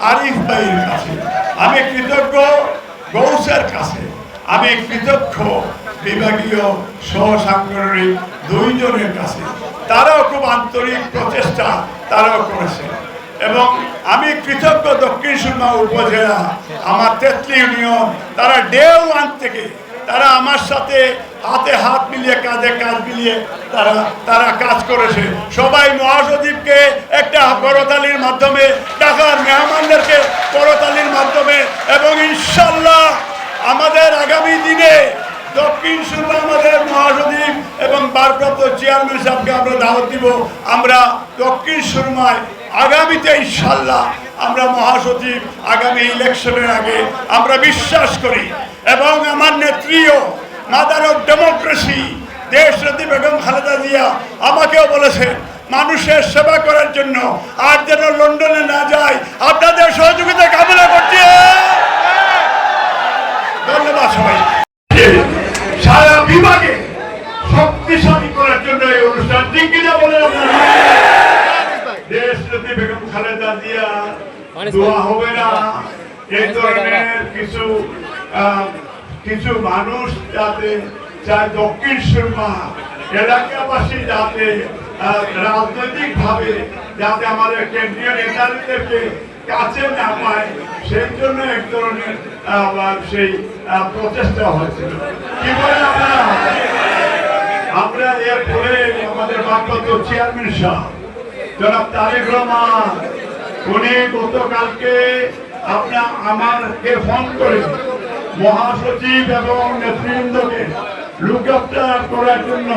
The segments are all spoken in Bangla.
আরিফ ভাইয়ের কাছে। আমি কৃতজ্ঞ গৌসের কাছে। আমি কৃতজ্ঞ বিভাগীয় সহসাংগঠনিক দুইজনের কাছে। তারাও খুব আন্তরিক প্রচেষ্টা তারাও করেছে। এবং আমি কৃতজ্ঞ দক্ষিণ সুরমা উপজেলা, আমার তেতলি ইউনিয়ন, তারা ডে ওয়ান থেকে, তারা আমার সাথে হাতে হাত মিলিয়ে, কাঁধে কাঁধ মিলিয়ে তারা তারা কাজ করেছে। সবাই মহাসচিবকে একটা করতালির মাধ্যমে করতালির মাধ্যমে এবং ইনশাল্লাহ আমাদের আগামী দিনে দক্ষিণ সুরমা আমাদের মহাসচিব এবং ভারপ্রাপ্ত চেয়ারম্যান সাহেবকে আমরা দাওয়াত দিব। আমরা দক্ষিণ সুরমায় আগামীতে ইনশাল্লাহ আমরা মহাসচিব আগামী ইলেকশনের আগে আমরা বিশ্বাস করি এবং আমার নেত্রীও মাদার অফ ডেমোক্রেসি দেশরতী বেগম খালেদা জিয়া আমাকেও বলেছেন মানুষের সেবা করার জন্য। আর যেন লন্ডনে না যায় আপনাদের সহযোগিতা কামনা করছি। ধন্যবাদ সবাই সারা বিভাগে শক্তিশালী করার জন্য এই অনুষ্ঠান ঠিক কিনা বলেন আপনারা? দেশ যদি বেগম খালেদা জিয়া দোয়া হবে না। এই ধরনের কিছু আহ, কিছু মানুষ যাতে চায় দক্ষিণ সুরমা এলাকাবাসী যাতে রাজনৈতিক ভাবে যাতে আমাদের কেন্দ্রীয় নেতাদেরকে কাছে না পায়, সেই জন্য এক ধরনের সেই প্রচেষ্টা হয়েছিল। কি বলেন আপনারা? আমরা এরপরে আমাদের ভারপ্রাপ্ত চেয়ারম্যান সাহেব, জনাব তারেক রহমান, উনি গতকালকে আপনার আমাকে ফোন করে মহাসচিব এবং নেতৃবৃন্দকে লুক আফটার করার জন্য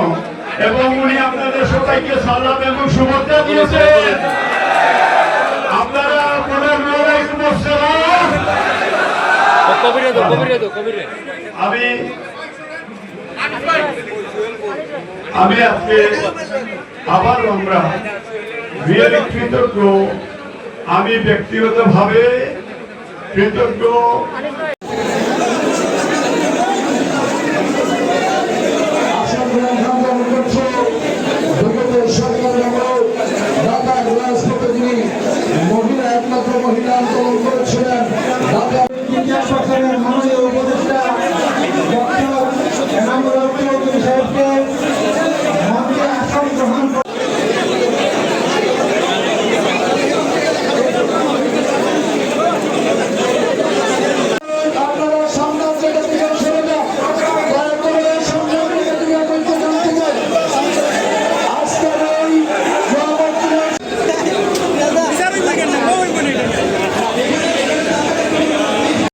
এবং উনি আপনাদের সবাইকে সালাম এবং শুভেচ্ছা দিয়েছেন। আপনারা আমি আমি আজকে আবার আমরা রিয়েলি কৃতজ্ঞ আমি ব্যক্তিগতভাবে কৃতজ্ঞ।